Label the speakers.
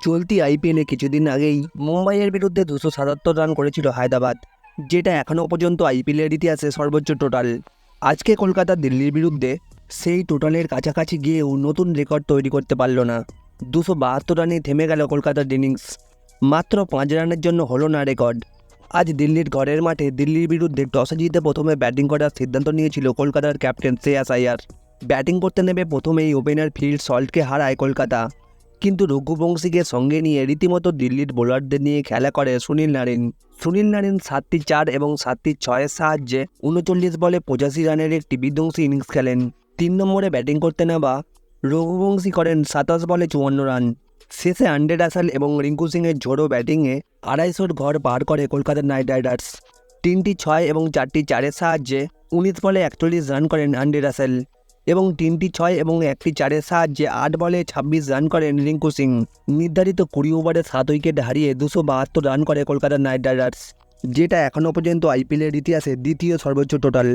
Speaker 1: চলতি আইপিএলে কিছুদিন আগেই মুম্বাইয়ের বিরুদ্ধে দুশো সাতাত্তর রান করেছিল হায়দ্রাবাদ, যেটা এখনও পর্যন্ত আইপিএলের ইতিহাসে সর্বোচ্চ টোটাল আজকে কলকাতা দিল্লির বিরুদ্ধে সেই টোটালের কাছাকাছি গিয়েও নতুন রেকর্ড তৈরি করতে পারল না। দুশো বাহাত্তর রানে থেমে গেল কলকাতার ইনিংস মাত্র পাঁচ রানের জন্য হলো না রেকর্ড আজ দিল্লির ঘরের মাঠে দিল্লির বিরুদ্ধে টসে জিতে প্রথমে ব্যাটিং করার সিদ্ধান্ত নিয়েছিল কলকাতার ক্যাপ্টেন শ্রেয়াস আয়ার। ব্যাটিং করতে নেমে প্রথমেই ওপেনার ফিল্ড সল্টকে হারায় কলকাতা। কিন্তু রঘুবংশীকে সঙ্গে নিয়ে রীতিমতো দিল্লির বোলারদের নিয়ে খেলা করে সুনীল নারিন। সুনীল নারিন সাতটি চার এবং সাতটি ছয়ের সাহায্যে উনচল্লিশ বলে পঁচাশি রানের একটি বিধ্বংসী ইনিংস খেলেন। তিন নম্বরে ব্যাটিং করতে নেওয়া রঘুবংশী করেন সাতাশ বলে চুয়ান্ন রান। শেষে আন্ডে রাসেল এবং রিঙ্কু সিংয়ের ঝোড়ো ব্যাটিংয়ে আড়াইশোর ঘর পার করে কলকাতা নাইট রাইডার্স। তিনটি ছয় এবং চারটি চারের সাহায্যে উনিশ বলে একচল্লিশ রান করেন আন্ডে রাসেল। এবং তিনটি ছয় এবং একটি চারের সাহায্যে আট বলে ছাব্বিশ রান করেন রিঙ্কু সিং। নির্ধারিত কুড়ি ওভারে সাত উইকেট হারিয়ে দুশো বাহাত্তর রান করে কলকাতা নাইট রাইডার্স, যেটা এখনও পর্যন্ত আইপিএলের ইতিহাসে দ্বিতীয় সর্বোচ্চ টোটাল।